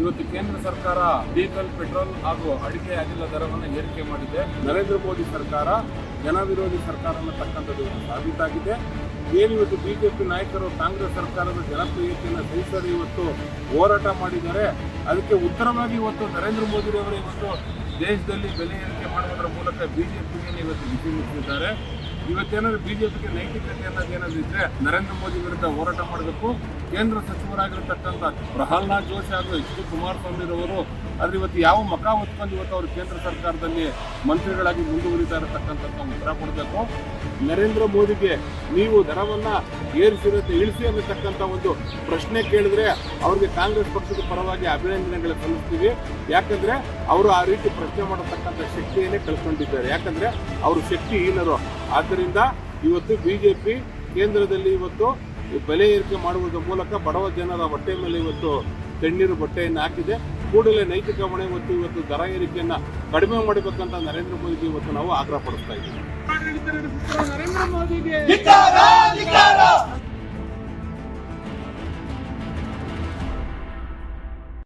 ಇವತ್ತು ಕೇಂದ್ರ ಸರ್ಕಾರ ಡೀಸೆಲ್, ಪೆಟ್ರೋಲ್ ಹಾಗೂ ಅಡಿಕೆ ಅನಿಲ ದರವನ್ನು ಏರಿಕೆ ಮಾಡಿದೆ. ನರೇಂದ್ರ ಮೋದಿ ಸರ್ಕಾರ, ಜನ ವಿರೋಧಿ ಸರ್ಕಾರ ಅನ್ನತಕ್ಕಂಥದ್ದು ಸಾಬೀತಾಗಿದೆ. ಏನು ಇವತ್ತು ಬಿಜೆಪಿ ನಾಯಕರು ಕಾಂಗ್ರೆಸ್ ಸರ್ಕಾರದ ಜನಪ್ರಿಯತೆಯನ್ನು ಸಹಿಸದೆ ಇವತ್ತು ಹೋರಾಟ ಮಾಡಿದ್ದಾರೆ. ಅದಕ್ಕೆ ಉತ್ತರವಾಗಿ ಇವತ್ತು ನರೇಂದ್ರ ಮೋದಿರವರು ಇವತ್ತು ದೇಶದಲ್ಲಿ ಬೆಲೆ ಏರಿಕೆ ಮಾಡುವುದರ ಮೂಲಕ ಬಿಜೆಪಿಗೆ ಇವತ್ತು ಬಿಸಿ ಮುಟ್ಟಿದ್ದಾರೆ ಇವತ್ತೇನಾದ್ರು ಬಿಜೆಪಿಗೆ ನೈತಿಕತೆ ಅನ್ನೋದು ಏನಾದ್ರು ಇದ್ರೆ ನರೇಂದ್ರ ಮೋದಿ ವಿರುದ್ಧ ಹೋರಾಟ ಮಾಡಬೇಕು. ಕೇಂದ್ರ ಸಚಿವರಾಗಿರ್ತಕ್ಕಂಥ ಪ್ರಹ್ಲಾದ್ ಜೋಶಿ ಹಾಗೂ ಎಚ್ ಡಿ ಕುಮಾರಸ್ವಾಮಿ ಅವರು ಆದ್ರೆ ಇವತ್ತು ಯಾವ ಮಕ ಹೊತ್ಕೊಂಡು ಇವತ್ತು ಅವರು ಕೇಂದ್ರ ಸರ್ಕಾರದಲ್ಲಿ ಮಂತ್ರಿಗಳಾಗಿ ಮುಂದುವರಿತಾ ಇರತಕ್ಕಂಥ ಉತ್ತರ ಕೊಡಬೇಕು. ನರೇಂದ್ರ ಮೋದಿಗೆ ನೀವು ದರವನ್ನ ಏರಿಸಿರುತ್ತೆ ಇಳಿಸಿ ಅನ್ನತಕ್ಕಂಥ ಒಂದು ಪ್ರಶ್ನೆ ಕೇಳಿದ್ರೆ ಅವ್ರಿಗೆ ಕಾಂಗ್ರೆಸ್ ಪಕ್ಷದ ಪರವಾಗಿ ಅಭಿನಂದನೆಗಳು ಸಲ್ಲಿಸ್ತೀವಿ. ಯಾಕಂದ್ರೆ ಅವರು ಆ ರೀತಿ ಪ್ರಶ್ನೆ ಮಾಡತಕ್ಕಂಥ ಶಕ್ತಿಯನ್ನೇ ಕಳ್ಕೊಂಡಿದ್ದಾರೆ. ಯಾಕಂದ್ರೆ ಅವರು ಶಕ್ತಿ ಏನರು ಆದ್ದರಿಂದ ಇವತ್ತು ಬಿಜೆಪಿ ಕೇಂದ್ರದಲ್ಲಿ ಇವತ್ತು ಬೆಲೆ ಏರಿಕೆ ಮಾಡುವುದರ ಮೂಲಕ ಬಡವ ಜನರ ಹೊಟ್ಟೆ ಮೇಲೆ ಇವತ್ತು ತಣ್ಣೀರು ಬಟ್ಟೆಯನ್ನು ಹಾಕಿದೆ. ಕೂಡಲೇ ನೈತಿಕ ಹೊಣೆ ಮತ್ತು ಇವತ್ತು ದರ ಏರಿಕೆಯನ್ನು ಕಡಿಮೆ ಮಾಡಬೇಕಂತ ನರೇಂದ್ರ ಮೋದಿಗೆ ಇವತ್ತು ನಾವು ಆಗ್ರಹ ಪಡಿಸ್ತಾ ಇದ್ದೀವಿ